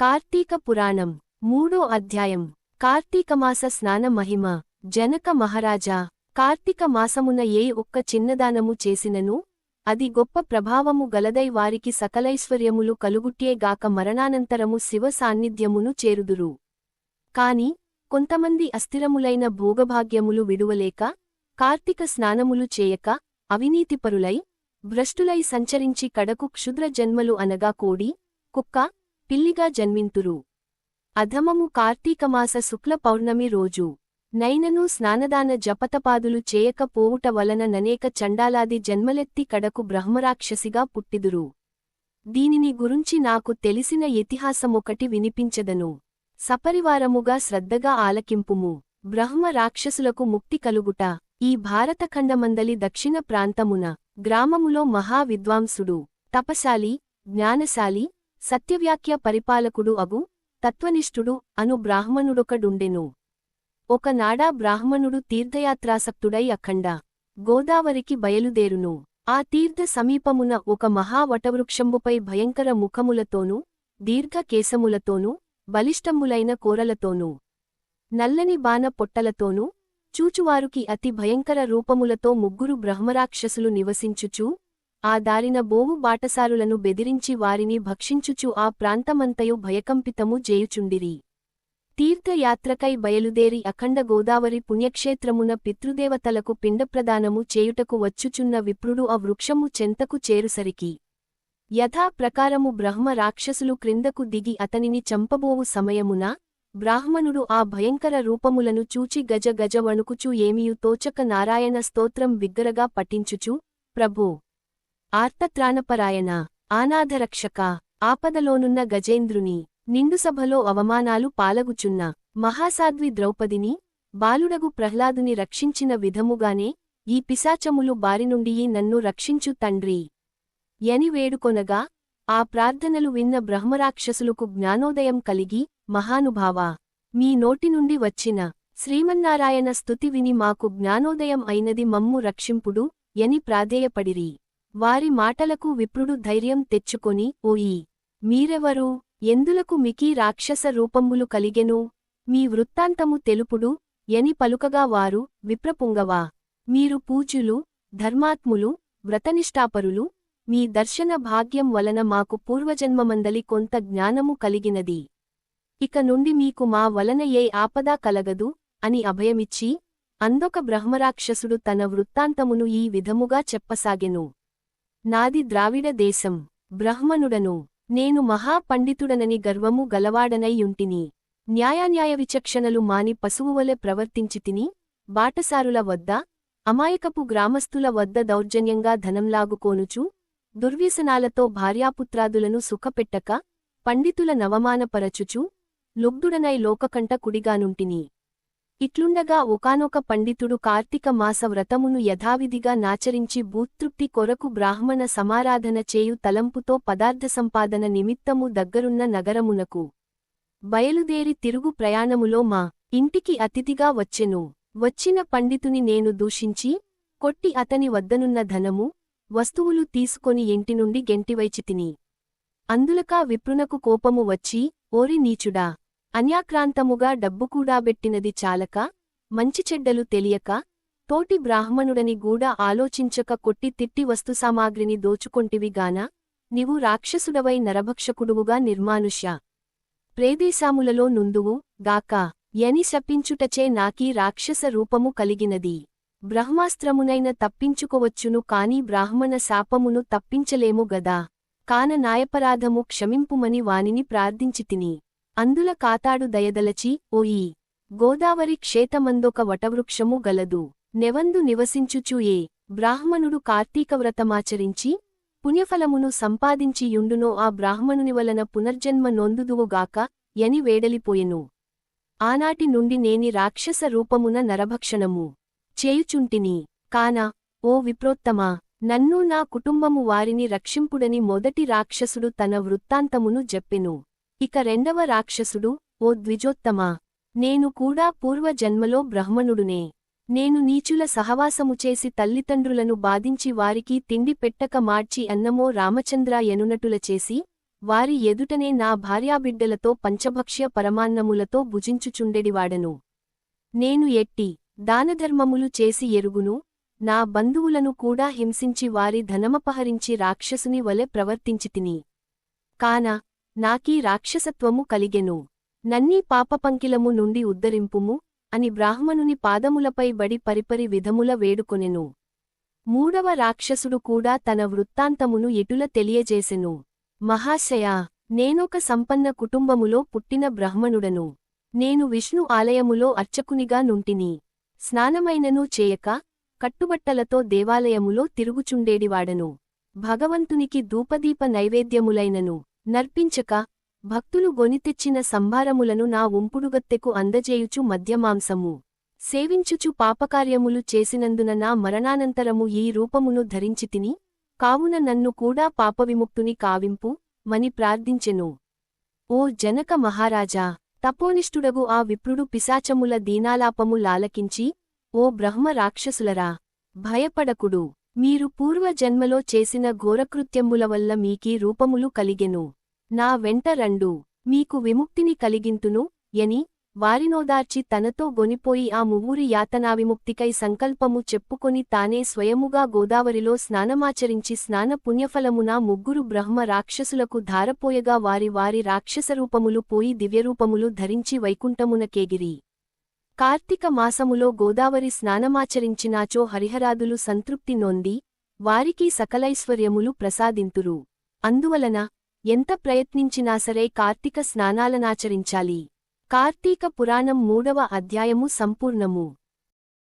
కార్తీక పురాణం మూడో అధ్యాయం. కార్తీకమాస స్నాన మహిమ. జనక మహారాజా కార్తీక మాసమున ఏ ఒక్క చిన్నదానము చేసినను? అది గొప్ప ప్రభావము గలదై వారికి సకలైశ్వర్యములు కలుగుట్టేగాక మరణానంతరము శివ సాన్నిధ్యమును చేరుదురు. కాని కొంతమంది అస్థిరములైన భోగభాగ్యములు విడువలేక కార్తీక స్నానములు చేయక అవినీతిపరులై భ్రష్టులై సంచరించి కడకు క్షుద్ర జన్మలు అనగా కోడి కుక్క పిల్లిగా జన్మింతురు. అధమము కార్తీకమాస శుక్ల పౌర్ణమి రోజు. నైనను స్నానదాన జపతపాదులు చేయక పోవుట వలన ననేక చండాలాది జన్మలెత్తి కడకు బ్రహ్మరాక్షసిగా పుట్టిదురు. దీనిని గురించి నాకు తెలిసిన ఇతిహాసమొకటి వినిపించదను. సపరివారముగా శ్రద్ధగా ఆలకింపుము. బ్రహ్మ రాక్షసులకు ముక్తి కలుగుట. ఈ భారతఖండమందలి దక్షిణ ప్రాంతమున గ్రామములో మహా విద్వాంసుడు తపశాలి జ్ఞానశాలి సత్యవ్యాఖ్య పరిపాలకుడు అగు తత్వనిష్ఠుడు అను బ్రాహ్మణుడొకడుండెను. ఒకనాడా బ్రాహ్మణుడు తీర్థయాత్రాసక్తుడై అఖండ గోదావరికి బయలుదేరును. ఆ తీర్థ సమీపమున ఒక మహావటవృక్షంబుపై భయంకర ముఖములతోనూ దీర్ఘ కేశములతోనూ కోరలతోనూ నల్లని బాణ పొట్టలతోనూ చూచువారుకి అతి భయంకర రూపములతో ముగ్గురు బ్రహ్మరాక్షసులు నివసించుచూ ఆ దారిన బోవు బాటసారులను బెదిరించి వారిని భక్షించుచు ఆ ప్రాంతమంతయు భయకంపితము జేయుచుండిరి. తీర్థయాత్రకై బయలుదేరి అఖండ గోదావరి పుణ్యక్షేత్రమున పితృదేవతలకు పిండప్రదానము చేయుటకు వచ్చుచున్న విప్రుడు ఆ వృక్షము చెంతకు చేరుసరికి. యథా ప్రకారము బ్రహ్మ రాక్షసులు క్రిందకు దిగి అతనిని చంపబోవు సమయమున బ్రాహ్మణుడు ఆ భయంకర రూపములను చూచి గజ గజ వణుకుచూ ఏమియు తోచక నారాయణ స్తోత్రం బిగ్గరగా పఠించుచు ప్రభో ఆర్తత్రాణపరాయణ ఆనాథరక్షక ఆపదలోనున్న గజేంద్రుని నిండుసభలో అవమానాలు పాలగుచున్న మహాసాధ్వి ద్రౌపదిని బాలుడగు ప్రహ్లాదుని రక్షించిన విధముగానే ఈ పిశాచములు బారినుండియీ నన్ను రక్షించు తండ్రి. యని వేడుకొనగా ఆ ప్రార్థనలు విన్న బ్రహ్మరాక్షసులకు జ్ఞానోదయం కలిగి మహానుభావా మీ నోటి నుండి వచ్చిన శ్రీమన్నారాయణ స్తుతి విని మాకు జ్ఞానోదయం అయినది మమ్ము రక్షింపుడు యని ప్రాధేయపడిరి. వారి మాటలకు విప్రుడు ధైర్యం తెచ్చుకొని ఓయి! మీరెవరు? ఎందులకు మికీ రాక్షస రూపంబులు కలిగెను? మీ వృత్తాంతము తెలుపుడు యని పలుకగా వారు విప్రపుంగవా? మీరు పూజులు ధర్మాత్ములు వ్రతనిష్టాపరులు మీ దర్శన భాగ్యం వలన మాకు పూర్వజన్మమందలి కొంత జ్ఞానము కలిగినది. ఇక నుండి మీకు మా వలన ఏ ఆపదా కలగదు అని అభయమిచ్చి అందొక బ్రహ్మరాక్షసుడు తన వృత్తాంతమును ఈ విధముగా చెప్పసాగెను. నాది ద్రావిడ దేశం బ్రహ్మనుడను నేను మహాపండితుడనని గర్వము గలవాడనైయుంటిని న్యాయాన్యాయ విచక్షణలు మాని పశువువలె ప్రవర్తించితిని బాటసారుల వద్ద అమాయకపు గ్రామస్థుల వద్ద దౌర్జన్యంగా ధనంలాగుకోనుచు దుర్వ్యసనాలతో భార్యాపుత్రాదులను సుఖపెట్టక పండితుల నవమానపరచుచు లుబ్ధుడనై లోకకంట కుడిగానుంటిని. ఇట్లుండగా ఒకానొక పండితుడు కార్తీక మాస వ్రతమును యథావిధిగా నాచరించి భూతృప్తి కొరకు బ్రాహ్మణ సమారాధన చేయు తలంపుతో పదార్థ సంపాదన నిమిత్తము దగ్గరున్న నగరమునకు బయలుదేరి తిరుగు ప్రయాణములో మా ఇంటికి అతిథిగా వచ్చెను. వచ్చిన పండితుని నేను దూషించి కొట్టి అతని వద్దనున్న ధనము వస్తువులు తీసుకొని ఇంటి నుండి గెంటివైచితిని అందులకా విప్రునకు కోపము వచ్చి ఓరి నీచుడా అన్యాక్రాంతముగా డబ్బు కూడాబెట్టినది చాలక మంచి చెడ్డలు తెలియక తోటి బ్రాహ్మణుడని గూడా ఆలోచించక కొట్టి తిట్టి వస్తుసామాగ్రిని దోచుకొంటివిగాన నీవు రాక్షసుడవై నరభక్షకుడువుగా నిర్మానుష్య. ప్రేదేశాములలో నుందువు గాక యని శపించుటచే నాకీ రాక్షస రూపము కలిగినది. బ్రహ్మాస్త్రమునైన తప్పించుకోవచ్చును కాని బ్రాహ్మణ శాపమును తప్పించలేము గదా. కాన నాయపరాధము క్షమింపుమని వానిని ప్రార్థించితిని. అందుల కాతాడు దయదలచి ఓయి! గోదావరి క్షేతమందొక వటవృక్షము గలదు. నెవందు నివసించుచు ఏ బ్రాహ్మణుడు కార్తీకవ్రతమాచరించి పుణ్యఫలమును సంపాదించి యుండునో ఆ బ్రాహ్మణుని వలన పునర్జన్మ నొందుదువుగాక యని వేడలిపోయెను. ఆనాటి నుండి నేని రాక్షస రూపమున నరభక్షణము చేయుచుంటిని. కాన ఓ విప్రోత్తమా! నన్ను నా కుటుంబము వారిని రక్షింపుడని మొదటి రాక్షసుడు తన వృత్తాంతమును జెప్పెను. ఇక రెండవ రాక్షసుడు ఓ ద్విజోత్తమా. నేను కూడా పూర్వజన్మలో బ్రహ్మణుడునే. నేను నీచుల సహవాసము చేసి తల్లిదండ్రులను బాధించి వారికి తిండి పెట్టక మార్చి అన్నమో రామచంద్ర ఎనునటుల చేసి వారి ఎదుటనే నా భార్యాబిడ్డలతో పంచభక్ష్య పరమాన్నములతో భుజించుచుండెడివాడను. నేను ఎట్టి దానధర్మములు చేసి ఎరుగును నా బంధువులను కూడా హింసించి వారి ధనమపహరించి రాక్షసుని వలె ప్రవర్తించితిని. కాన నాకీ రాక్షసత్వము కలిగెను. నన్నీ పాపపంకిలము నుండి ఉద్ధరింపుము అని బ్రాహ్మణుని పాదములపై బడి పరిపరి విధముల వేడుకొనెను. మూడవ రాక్షసుడు కూడా తన వృత్తాంతమును ఎటుల తెలియజేసెను. మహాశయా నేనొక సంపన్న కుటుంబములో పుట్టిన బ్రాహ్మణుడను. నేను విష్ణు ఆలయములో అర్చకునిగా నుంటిని. స్నానమైనను చేయక కట్టుబట్టలతో దేవాలయములో తిరుగుచుండేడివాడను. భగవంతునికి ధూపదీప నైవేద్యములైనను. నర్పించక భక్తులు గొనితెచ్చిన సంభారములను నా ఉంపుడుగత్తెకు అందజేయుచు మద్యమాంసము. సేవించుచు పాపకార్యములు చేసినందున నా మరణానంతరము ఈ రూపమును ధరించితిని కావున నన్ను కూడా పాపవిముక్తుని కావింపు మని ప్రార్థించెను. ఓ జనక మహారాజా తపోనిష్ఠుడగు ఆ విప్రుడు పిశాచముల దీనాలాపము లాలకించి ఓ బ్రహ్మ రాక్షసులరా భయపడకుడు. మీరు పూర్వజన్మలో చేసిన ఘోరకృత్యముల వల్ల మీకీ రూపములు కలిగెను. నా వెంట రండు. మీకు విముక్తిని కలిగింతును ఎని వారినోదార్చి తనతో గొనిపోయి ఆ మువ్వురి యాతనావిముక్తికై సంకల్పము చెప్పుకొని తానే స్వయముగా గోదావరిలో స్నానమాచరించి స్నాన పుణ్యఫలమున ముగ్గురు బ్రహ్మ రాక్షసులకు ధారపోయగా వారి వారి రాక్షసరూపములు పోయి దివ్యరూపములు ధరించి వైకుంఠమునకేగిరి. కార్తీక మాసములో గోదావరి స్నానమాచరించినాచో హరిహరాదులు సంతృప్తి నొంది వారికి సకలైశ్వర్యములు ప్రసాదింతురు. అందువలన ఎంత ప్రయత్నించినా సరే కార్తీక స్నానాలనాచరించాలి. కార్తీక పురాణం మూడవ అధ్యాయము సంపూర్ణము.